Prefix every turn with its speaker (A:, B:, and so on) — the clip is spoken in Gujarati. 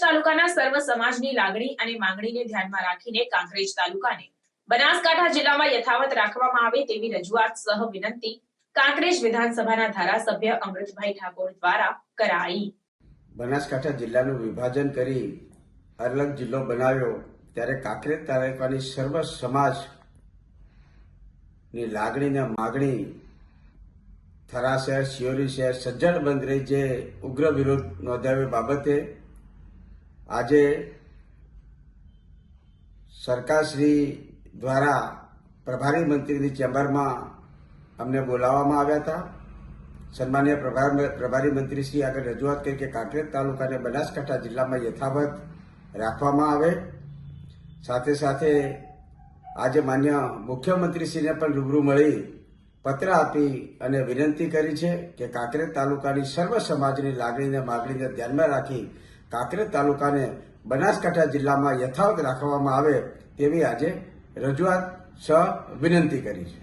A: તાલુકાના સર્વ સમાજની લાગણી અને માંગણીને ધ્યાનમાં રાખીને કાંકરેજ તાલુકાને બનાસકાંઠા જિલ્લામાં યથાવત રાખવામાં આવે તેવી રજૂઆત સહ વિનંતી કાંકરેજ વિધાનસભાના ધારાસભ્ય અમૃતભાઈ ઠાકોર દ્વારા કરાઈ.
B: બનાસકાંઠા જિલ્લાનું વિભાજન કરી અલગ જિલ્લો બનાવ્યો, ત્યારે કાંકરેજ તાલુકાની સર્વ લાગણી ને માગણી થરા શહેર શિયોરી શહેર સજ્જડ બંદરે જે ઉગ્ર વિરોધ નોંધાવ્યો બાબતે આજે સરકારશ્રી દ્વારા પ્રભારી મંત્રીની ચેમ્બરમાં અમને બોલાવવામાં આવ્યા હતા. સન્માન્ય પ્રભાર- પ્રભારી મંત્રી શ્રી આગળ રજૂઆત કરી કે કાંકરેજ તાલુકાને બનાસકાંઠા જિલ્લામાં યથાવત રાખવામાં આવે. સાથે સાથે આજે માન્ય મુખ્યમંત્રીશ્રીને પણ રૂબરૂ મળી પત્ર આપી અને વિનંતી કરી છે કે કાંકરેજ તાલુકાની સર્વ સમાજની લાગણીને માગણીને ધ્યાનમાં રાખી કાંકરેજ તાલુકાને બનાસકાંઠા જિલ્લામાં યથાવત રાખવામાં આવે તેવી આજે રજૂઆત સહ વિનંતી કરી છે.